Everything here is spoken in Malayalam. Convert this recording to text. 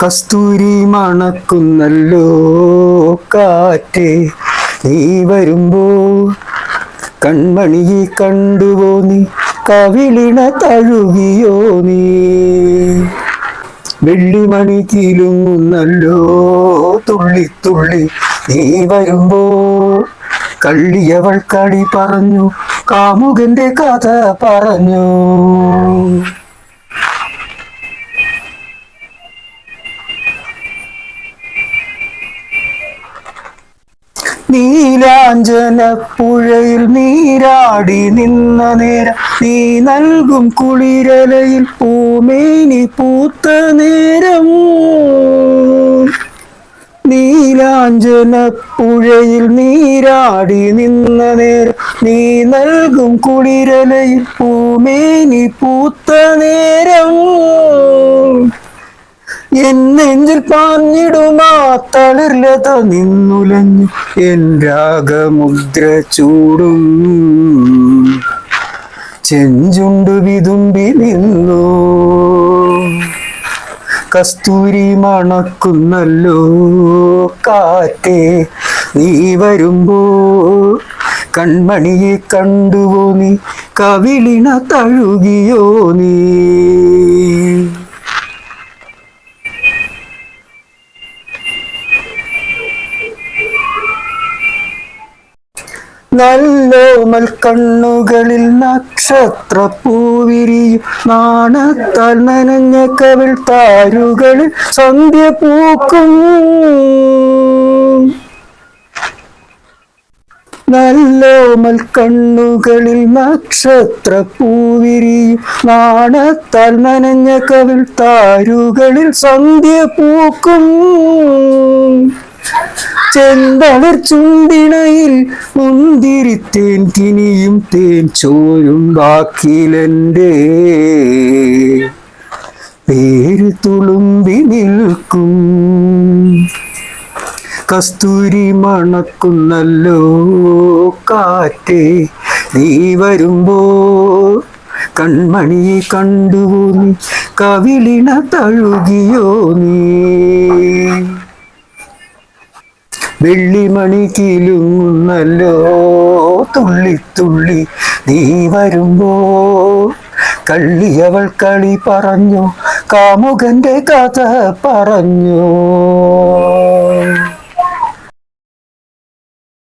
കസ്തൂരി മണക്കുന്നല്ലോ കാറ്റ് നീ വരുമ്പോ കൺമണിയെ കണ്ടുവോ നീ? കവിളിണ തഴുകിയോ നീ? വെള്ളിമണി കിലുങ്ങുന്നല്ലോ തുള്ളി തുള്ളി നീ വരുമ്പോ കള്ളിയവൾ കളി പറഞ്ഞു കാമുകന്റെ കഥ പറഞ്ഞു. നീലാഞ്ജന പുഴയിൽ നീരാടി നിന്ന നേരം നീ നൽകും കുളിരലയിൽ പൂമേനി പൂത്ത നേരം. നീലാഞ്ജന പുഴയിൽ നീരാടി നിന്ന നേരം നീ നൽകും കുളിരലയിൽ പൂമേനി പൂത്ത നേരം. എൻ നെഞ്ചിൽ പാഞ്ഞിടുമാ തളിർലത നിന്നുലഞ്ഞു. എൻ രാഗമുദ്ര ചൂടും ചെഞ്ചുണ്ടു വിതുമ്പി നിന്നു. കസ്തൂരി മണക്കുന്നല്ലോ കാറ്റേ നീ വരുമ്പോ കൺമണിയെ കണ്ടുവോ നീ? കവിളിണ തഴുകിയോ നീ? നല്ലോമൽ കണ്ണുകളിൽ നക്ഷത്ര പൂവിരിയും നാണത്താൽ നനഞ്ഞ കവിൾ താരുകളിൽ സന്ധ്യ പൂക്കും നല്ലോമൽ കണ്ണുകളിൽ നക്ഷത്ര പൂവിരിയും നാണത്താൽ നനഞ്ഞ കവിൾ താരുകളിൽ സന്ധ്യ പൂക്കും ചെന്തളിർ ചുണ്ടിണയിൽ മുന്തിരിത്തേൻ കിനിയും തേൻ ചോരും ബാക്കിലെന്റെ. പേര് തുളുമ്പി നിൽക്കും. കസ്തൂരി മണക്കുന്നല്ലോ കാറ്റേ നീ വരുമ്പോ കൺമണിയെ കണ്ടുവോ നീ കവിളിണ തഴുകിയോ നീ? വെള്ളിമണി കിലുങ്ങുന്നല്ലോ തുള്ളി തുള്ളി നീ വരുമ്പോ. കള്ളിയവൾ കളി പറഞ്ഞു കാമുകന്റെ കഥ പറഞ്ഞു.